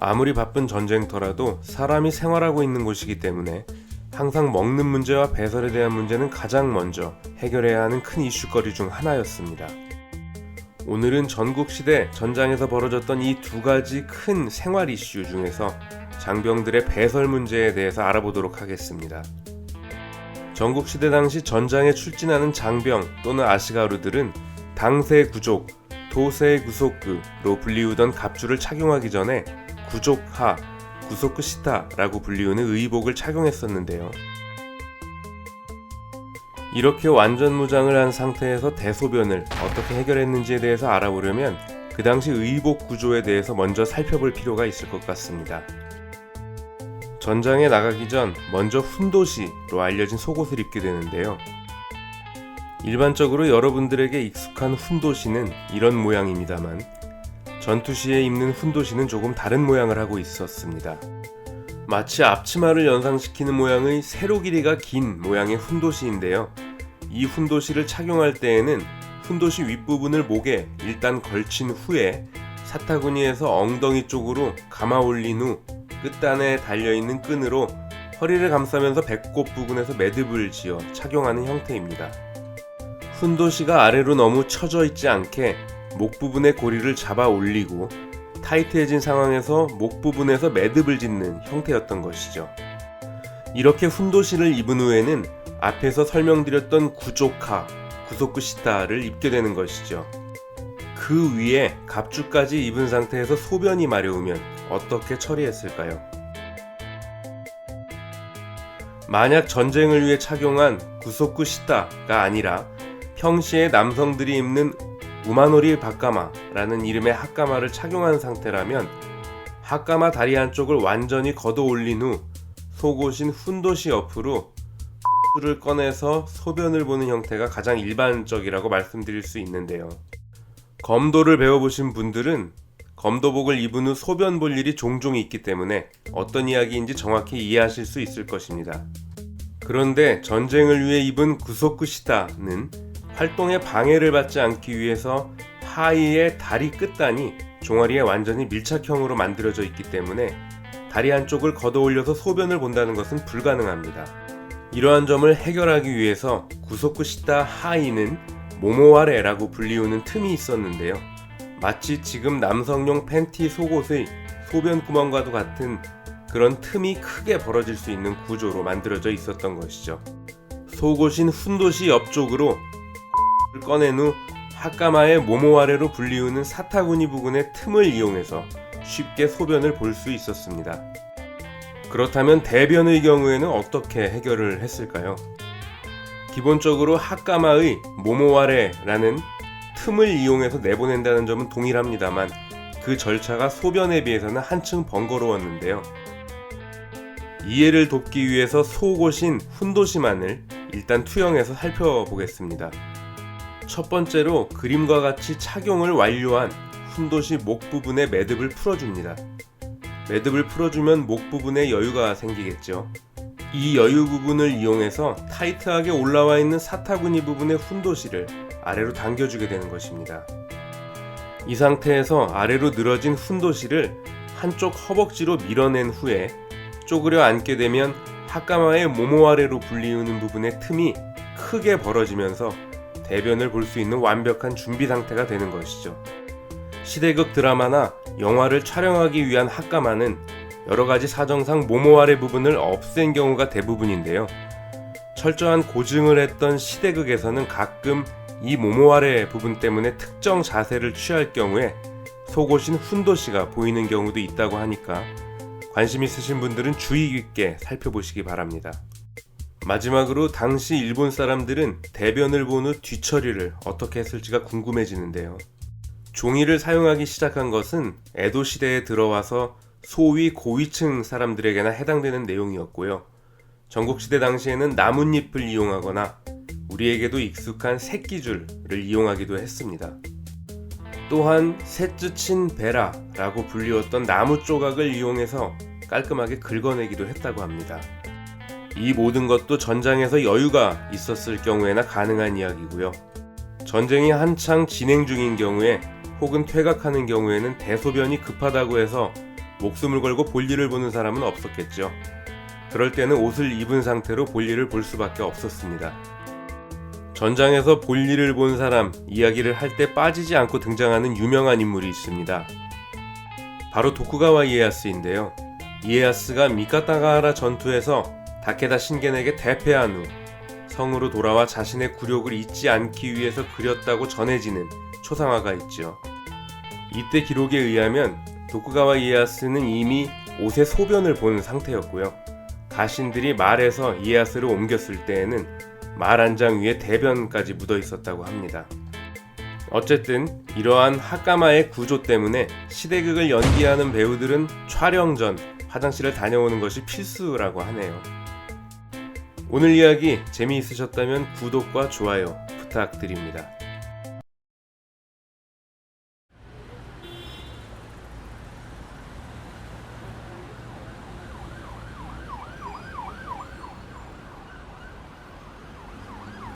아무리 바쁜 전쟁터라도 사람이 생활하고 있는 곳이기 때문에 항상 먹는 문제와 배설에 대한 문제는 가장 먼저 해결해야 하는 큰 이슈거리 중 하나였습니다. 오늘은 전국시대 전장에서 벌어졌던 이 두 가지 큰 생활 이슈 중에서 장병들의 배설 문제에 대해서 알아보도록 하겠습니다. 전국시대 당시 전장에 출진하는 장병 또는 아시가루들은 당세 구족, 도세 구속구로 불리우던 갑주를 착용하기 전에 구족하, 구속구시타라고 불리우는 의복을 착용했었는데요. 이렇게 완전 무장을 한 상태에서 대소변을 어떻게 해결했는지에 대해서 알아보려면 그 당시 의복 구조에 대해서 먼저 살펴볼 필요가 있을 것 같습니다. 전장에 나가기 전 먼저 훈도시로 알려진 속옷을 입게 되는데요. 일반적으로 여러분들에게 익숙한 훈도시는 이런 모양입니다만 전투 시에 입는 훈도시는 조금 다른 모양을 하고 있었습니다. 마치 앞치마를 연상시키는 모양의 세로 길이가 긴 모양의 훈도시인데요. 이 훈도시를 착용할 때에는 훈도시 윗부분을 목에 일단 걸친 후에 사타구니에서 엉덩이 쪽으로 감아 올린 후 끝단에 달려있는 끈으로 허리를 감싸면서 배꼽 부분에서 매듭을 지어 착용하는 형태입니다. 훈도시가 아래로 너무 처져 있지 않게 목 부분의 고리를 잡아 올리고 타이트해진 상황에서 목 부분에서 매듭을 짓는 형태였던 것이죠. 이렇게 훈도시를 입은 후에는 앞에서 설명드렸던 구조카, 구속구시타를 입게 되는 것이죠. 그 위에 갑주까지 입은 상태에서 소변이 마려우면 어떻게 처리했을까요? 만약 전쟁을 위해 착용한 구속구시타가 아니라 평시에 남성들이 입는 우마노리 바까마라는 이름의 핫가마를 착용한 상태라면 핫가마 다리 한쪽을 완전히 걷어 올린 후 속옷인 훈도시 옆으로 를 꺼내서 소변을 보는 형태가 가장 일반적이라고 말씀드릴 수 있는데요. 검도를 배워보신 분들은 검도복을 입은 후 소변 볼 일이 종종 있기 때문에 어떤 이야기인지 정확히 이해하실 수 있을 것입니다. 그런데 전쟁을 위해 입은 구속구시타는 활동에 방해를 받지 않기 위해서 하의의 다리 끝단이 종아리에 완전히 밀착형으로 만들어져 있기 때문에 다리 한쪽을 걷어 올려서 소변을 본다는 것은 불가능합니다. 이러한 점을 해결하기 위해서 구속구시타 하의는 모모와레라고 불리우는 틈이 있었는데요. 마치 지금 남성용 팬티 속옷의 소변 구멍과도 같은 그런 틈이 크게 벌어질 수 있는 구조로 만들어져 있었던 것이죠. 속옷인 훈도시 옆쪽으로 을 꺼낸 후 하까마의 모모 아래로 불리우는 사타구니 부분의 틈을 이용해서 쉽게 소변을 볼 수 있었습니다. 그렇다면 대변의 경우에는 어떻게 해결을 했을까요? 기본적으로 하까마의 모모와레라는 틈을 이용해서 내보낸다는 점은 동일합니다만 그 절차가 소변에 비해서는 한층 번거로웠는데요. 이해를 돕기 위해서 속옷인 훈도시만을 일단 투영해서 살펴보겠습니다. 첫 번째로 그림과 같이 착용을 완료한 훈도시 목 부분의 매듭을 풀어줍니다. 매듭을 풀어주면 목 부분에 여유가 생기겠죠. 이 여유 부분을 이용해서 타이트하게 올라와 있는 사타구니 부분의 훈도시를 아래로 당겨주게 되는 것입니다. 이 상태에서 아래로 늘어진 훈도시를 한쪽 허벅지로 밀어낸 후에 쪼그려 앉게 되면 하까마의 모모 아래로 불리우는 부분의 틈이 크게 벌어지면서 대변을 볼 수 있는 완벽한 준비 상태가 되는 것이죠. 시대극 드라마나 영화를 촬영하기 위한 핫가마는 여러 가지 사정상 모모 아래 부분을 없앤 경우가 대부분인데요. 철저한 고증을 했던 시대극에서는 가끔 이 모모 아래 부분 때문에 특정 자세를 취할 경우에 속옷인 훈도씨가 보이는 경우도 있다고 하니까 관심 있으신 분들은 주의 깊게 살펴보시기 바랍니다. 마지막으로 당시 일본 사람들은 대변을 본 후 뒤처리를 어떻게 했을지가 궁금해지는데요. 종이를 사용하기 시작한 것은 에도 시대에 들어와서 소위 고위층 사람들에게나 해당되는 내용이었고요. 전국시대 당시에는 나뭇잎을 이용하거나 우리에게도 익숙한 새끼줄을 이용하기도 했습니다. 또한 셋즈친 베라라고 불리웠던 나무 조각을 이용해서 깔끔하게 긁어내기도 했다고 합니다. 이 모든 것도 전장에서 여유가 있었을 경우에나 가능한 이야기고요. 전쟁이 한창 진행 중인 경우에 혹은 퇴각하는 경우에는 대소변이 급하다고 해서 목숨을 걸고 볼일을 보는 사람은 없었겠죠. 그럴 때는 옷을 입은 상태로 볼일을 볼 수밖에 없었습니다. 전장에서 볼일을 본 사람 이야기를 할 때 빠지지 않고 등장하는 유명한 인물이 있습니다. 바로 도쿠가와 이에야스인데요. 이에야스가 미카타가하라 전투에서 다케다 신겐에게 대패한 후 성으로 돌아와 자신의 굴욕을 잊지 않기 위해서 그렸다고 전해지는 초상화가 있죠. 이때 기록에 의하면 도쿠가와 이에야스는 이미 옷의 소변을 본 상태였고요. 가신들이 말에서 이에야스를 옮겼을 때에는 말 한 장 위에 대변까지 묻어 있었다고 합니다. 어쨌든 이러한 하까마의 구조 때문에 시대극을 연기하는 배우들은 촬영 전 화장실을 다녀오는 것이 필수라고 하네요. 오늘 이야기 재미있으셨다면 구독과 좋아요 부탁드립니다.